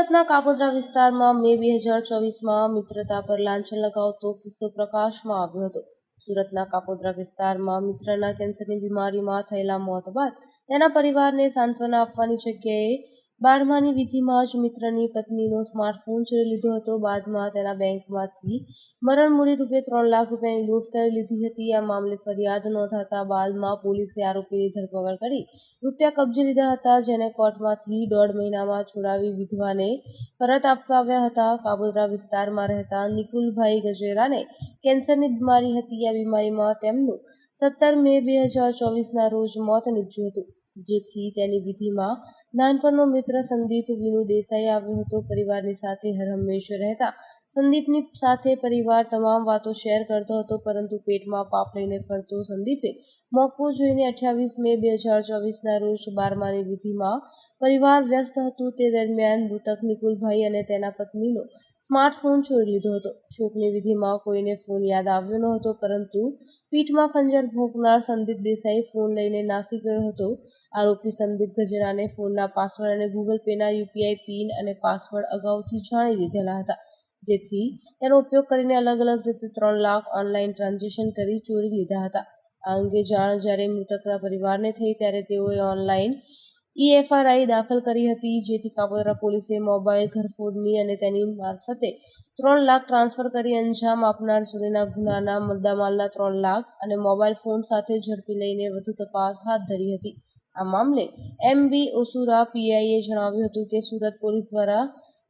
સુરતના કાપોદ્રા વિસ્તારમાં મે બે હજાર ચોવીસમાં મિત્રતા પર લાંછન લગાવતો કિસ્સો પ્રકાશમાં આવ્યો હતો. સુરતના કાપોદ્રા વિસ્તારમાં મિત્રના કેન્સરની બીમારીમાં થયેલા મોત બાદ તેના પરિવારને સાંત્વના આપવાની જગ્યાએ બારમાની વિધિમાં જ મિત્રની પત્નીનો સ્માર્ટફોન ચોરી લીધો હતો. બાદમાં તેના બેંકમાંથી મરણ મૂડી રૂપિયા ત્રણ લાખ રૂપિયાની લૂંટ કરી લીધી હતી. આ મામલે ફરિયાદ નોંધાતા બાદમાં પોલીસે આરોપીની ધરપકડ કરી રૂપિયા કબજે લીધા હતા, જેને કોર્ટમાંથી દોઢ મહિનામાં છોડાવી વિધવાને પરત આપવા આવ્યા હતા. કાબોદરા વિસ્તારમાં રહેતા નિકુલભાઈ ગજેરાને કેન્સરની બીમારી હતી. આ બીમારીમાં તેમનું સત્તર મે બે હજાર ચોવીસના રોજ મોત નીપજ્યું હતું, જેથી તેની વિધિમાં નાનપણનો મિત્ર સંદીપ વિનુ દેસાઈ આવ્યો હતો. પરિવારની સાથે હરહંમેશ રહેતા સંદીપની સાથે પરિવાર તમામ વાતો શેર કરતો હતો, પરંતુ પેટમાં પાપ લઈને ફરતો સંદીપે મોકળું જોઈને અઠ્યાવીસ મે બે હજાર ચોવીસના રોજ બારમાની વિધિમાં પરિવાર વ્યસ્ત હતું. તે દરમિયાન મૃતક નિકુલભાઈ અને તેના પત્નીનો સ્માર્ટફોન ચોરી લીધો હતો. શોકની વિધિમાં કોઈને ફોન યાદ આવ્યો ન હતો, પરંતુ પીઠમાં ખંજર ભોંકનાર સંદીપ દેસાઈ ફોન લઈને નાસી ગયો હતો. આરોપી સંદીપ ગજેરાને ફોનના પાસવર્ડ અને ગૂગલ પેના યુપીઆઈ પિન અને પાસવર્ડ અગાઉથી જાણી લીધેલા હતા. જેથી તેનો ઉપયોગ કરીને અલગ અલગ રીતે ત્રણ લાખ ઓનલાઈન ટ્રાન્ઝેક્શન કરી ચોરી લીધા હતા. આ અંગે જાણ જ્યારે મૃતકના પરિવારને થઈ ત્યારે તેઓએ ઓનલાઈન ઈએફઆરઆઈ દાખલ કરી હતી, જેથી કાપોદ્રા પોલીસે મોબાઈલ ઘરફોડની અને તેની મારફતે ત્રણ લાખ ટ્રાન્સફર કરી અંજામ આપનાર ચોરીના ગુનાના મુદ્દામાલના ત્રણ લાખ અને મોબાઈલ ફોન સાથે ઝડપી લઈને વધુ તપાસ હાથ ધરી હતી. આ મામલે એમ બી ઓસુરા પીઆઈએ જણાવ્યું હતું કે સુરત પોલીસ દ્વારા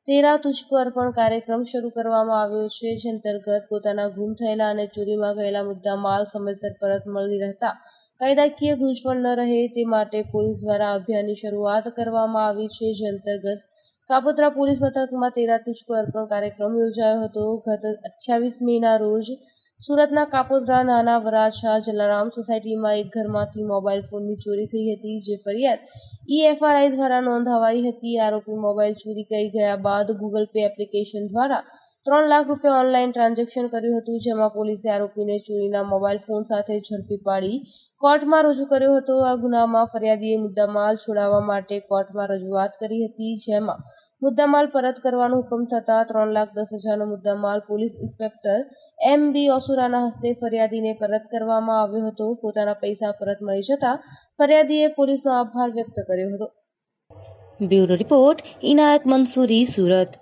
તેરા તુજકો અર્પણ કાર્યક્રમ શરૂ કરવામાં આવ્યો છે, જે અંતર્ગત પોતાના ગુમ થયેલા અને ચોરીમાં ગયેલા મુદ્દામાલ સમયસર પરત મળી રહેતા કાયદાકીય ગૂંચવણ ન રહે તે માટે પોલીસ દ્વારા અભિયાનની શરૂઆત કરવામાં આવી છે, જે અંતર્ગત કાપોદ્રા પોલીસ મથકમાં તેરા તુજકો અર્પણ કાર્યક્રમ યોજાયો હતો. ગત અઠ્યાવીસ મેના રોજ સુરતના કાપોદ્રા નાના વરાછા જલારામ સોસાયટીમાં એક ઘરમાંથી મોબાઈલ ફોનની ચોરી થઈ હતી, જે ફરિયાદ ઈએફઆરઆઈ દ્વારા નોંધાવાઈ હતી. આરોપી મોબાઈલ ચોરી કરી ગયા બાદ ગૂગલ પે એપ્લિકેશન દ્વારા ત્રણ લાખ રૂપિયા ઓનલાઈન ટ્રાન્ઝેક્શન કર્યું હતું, જેમાં પોલીસે આરોપીને ચોરીના મોબાઈલ ફોન સાથે ઝડપી પાડી કોર્ટમાં રજૂ કર્યો હતો. આ ગુનામાં ફરિયાદીએ મુદ્દામાલ છોડાવવા માટે કોર્ટમાં રજૂઆત કરી હતી, જેમાં મુદ્દામાલ પરત કરવાનો હુકમ થતાં ત્રણ લાખ દસ હજારનો મુદ્દામાલ પોલીસ ઇન્સ્પેક્ટર એમ બી ઓસુરાના હસ્તે ફરિયાદીને પરત કરવામાં આવ્યો હતો. પોતાના પૈસા પરત મળી જતા ફરિયાદીએ પોલીસનો આભાર વ્યક્ત કર્યો હતો. Bureau report Inayat Mansuri, Surat.